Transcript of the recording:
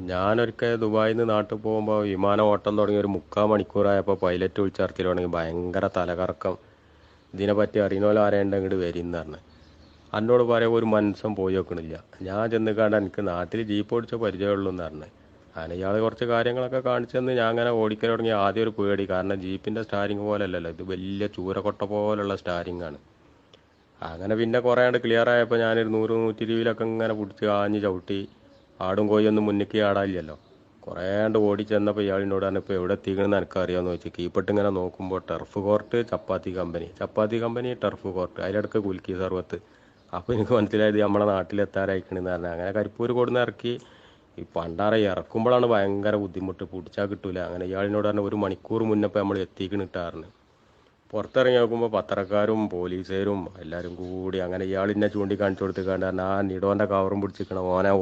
ഞാനൊരിക്കൽ ദുബായിൽ നിന്ന് നാട്ടിൽ പോകുമ്പോൾ വിമാനം ഓട്ടം തുടങ്ങി ഒരു മുക്കാൽ മണിക്കൂറായപ്പോൾ പൈലറ്റ് വിളിച്ചിറക്കി തുടങ്ങി ഭയങ്കര തലകറക്കം. ഇതിനെപ്പറ്റി അറിയുന്നോ ആരെയുണ്ട് ഇങ്ങോട്ട് എന്ന് പറഞ്ഞു. എന്നോട് പറയാൻ ഒരു മനസ്സം പോയി വെക്കണില്ല ഞാൻ ചെന്ന് കണ്ട എനിക്ക് നാട്ടിൽ ജീപ്പ് ഓടിച്ച പരിചയമുള്ളൂ എന്ന് പറഞ്ഞു. അങ്ങനെ ഇയാൾ കുറച്ച് കാര്യങ്ങളൊക്കെ കാണിച്ചു തന്ന് ഞാൻ അങ്ങനെ ഓടിക്കൽ തുടങ്ങി. ആദ്യം ഒരു പേടി. കാരണം ജീപ്പിന്റെ സ്റ്റാരിങ് പോലെ അല്ലല്ലോ ഇത് വലിയ ചൂരക്കൊട്ട പോലുള്ള സ്റ്റാരിങ് ആണ്. അങ്ങനെ പിന്നെ കുറേ ആണ്ട് ക്ലിയർ ആയപ്പോൾ ഞാനൊരു നൂറ് നൂറ്റി ഇരുപതിലൊക്കെ ഇങ്ങനെ പിടിച്ച് ആഞ്ഞ് ചവിട്ടി. ആടും കോയൊന്നും മുന്നിക്ക് കുറേ ആണ്ട് ഓടി ചെന്നപ്പോൾ ഇയാളിനോട് പറഞ്ഞു ഇപ്പോൾ എവിടെ എത്തിക്കണമെന്ന് എനിക്കറിയാമെന്ന് ചോദിച്ചു കീപ്പിട്ട് ഇങ്ങനെ നോക്കുമ്പോൾ turf court chapati company chapati company turf court അതിലിടക്ക് കുൽക്കി സർവത്ത്. അപ്പോൾ എനിക്ക് മനസ്സിലായത് നമ്മളെ നാട്ടിലെത്താറായിക്കണെന്ന് പറഞ്ഞു. അങ്ങനെ കരിപ്പൂർ കൊടുന്ന് ഇറക്കി. ഈ പണ്ടാറ ഇറക്കുമ്പോഴാണ് ഭയങ്കര ബുദ്ധിമുട്ട്. പിടിച്ചാൽ കിട്ടൂല. അങ്ങനെ ഇയാളിനോട് പറഞ്ഞു ഒരു മണിക്കൂർ മുന്നപ്പോൾ നമ്മൾ എത്തിക്കണിട്ടായിരുന്നു പുറത്തിറങ്ങി നോക്കുമ്പോൾ പത്രക്കാരും പോലീസുകാരും എല്ലാവരും കൂടി അങ്ങനെ ഇയാളിനെ ചൂണ്ടിക്കാണിച്ചു കൊടുത്ത് കണ്ട് ആ നിടോന്റെ കവറും പിടിച്ചിരിക്കണം. ഓനെ